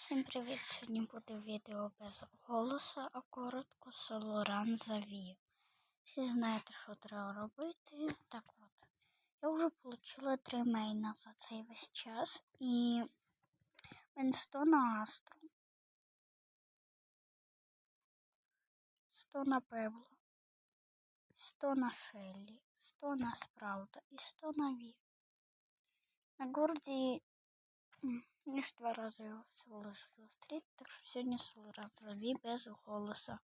Всім привіт! Сьогодні буде відео без голосу, а коротко Солоран завів. Всі знаєте, що треба робити. Так от, я вже отримала три мейна за цей весь час і мен 100 на Астру, 100 на Пебло, 100 на Шеллі, 100 на Спраута і 100 на Ві. На Горді ніж два рази його всього лише так що сьогодні разові без голоса.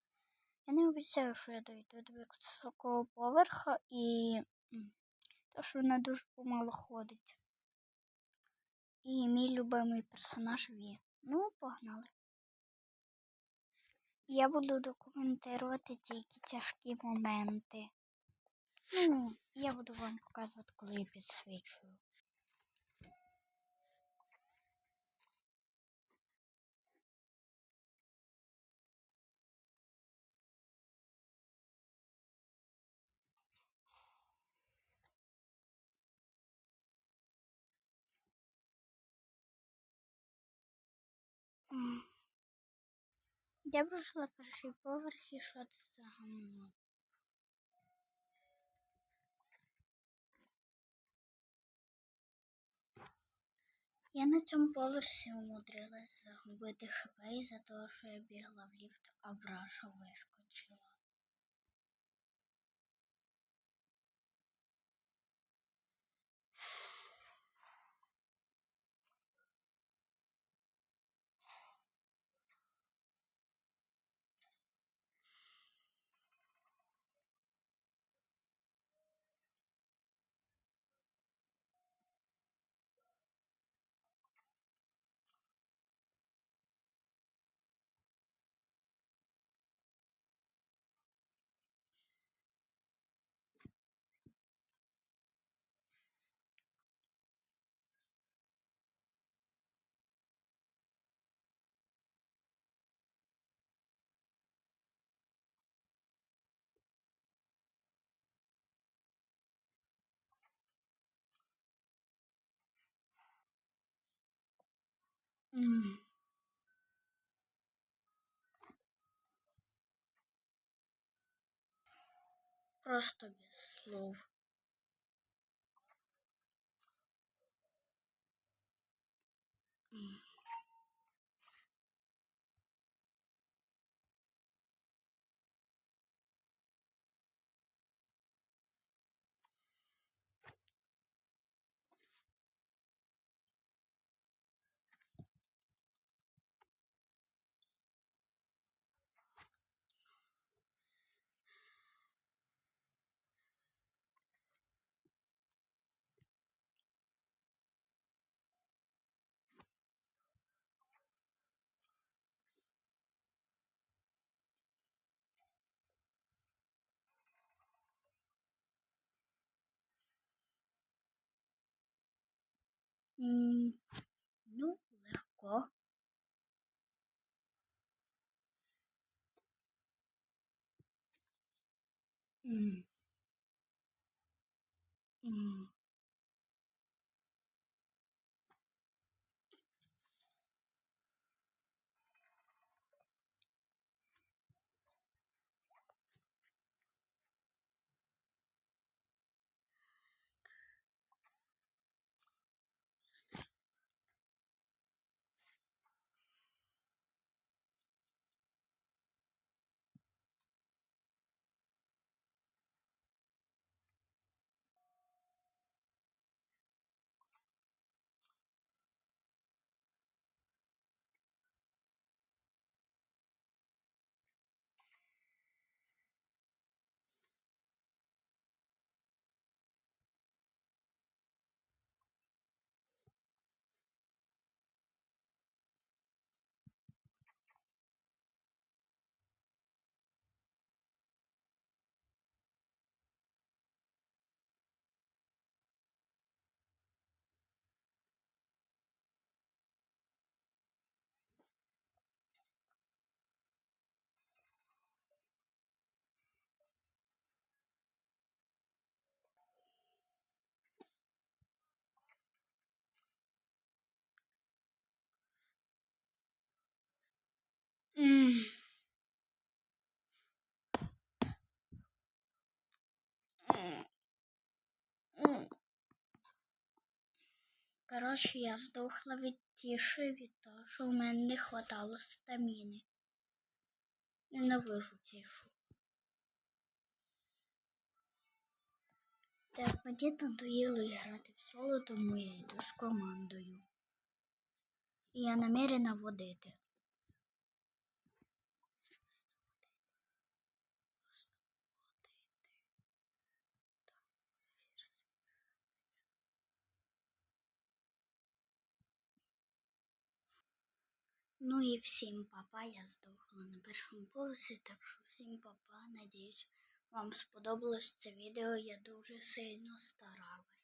Я не обіцяю, що я дойду до високого поверха і то, що вона дуже помало ходить. І мій любимий персонаж Ві. Ну, погнали. Я буду документувати тільки тяжкі моменти. Ну, я буду вам показувати, коли я підсвічую. Я пройшла перший поверх і що це за гамно? Я на цьому поверсі умудрилась загубити хп із-за того, що я бігла в ліфт, а браша вискочила. Просто без слов. М, Ну, легко. М. М. Коротше, я здохла від тіші від того, що в мене не хватало стаміни. Ненавижу тішу. Так, мені надоїло грати в соло, тому я йду з командою. І я намерена водити. Ну і всім папа, я здохла на першому поверсі, так що всім папа, надіюсь, вам сподобалось це відео, я дуже сильно старалась.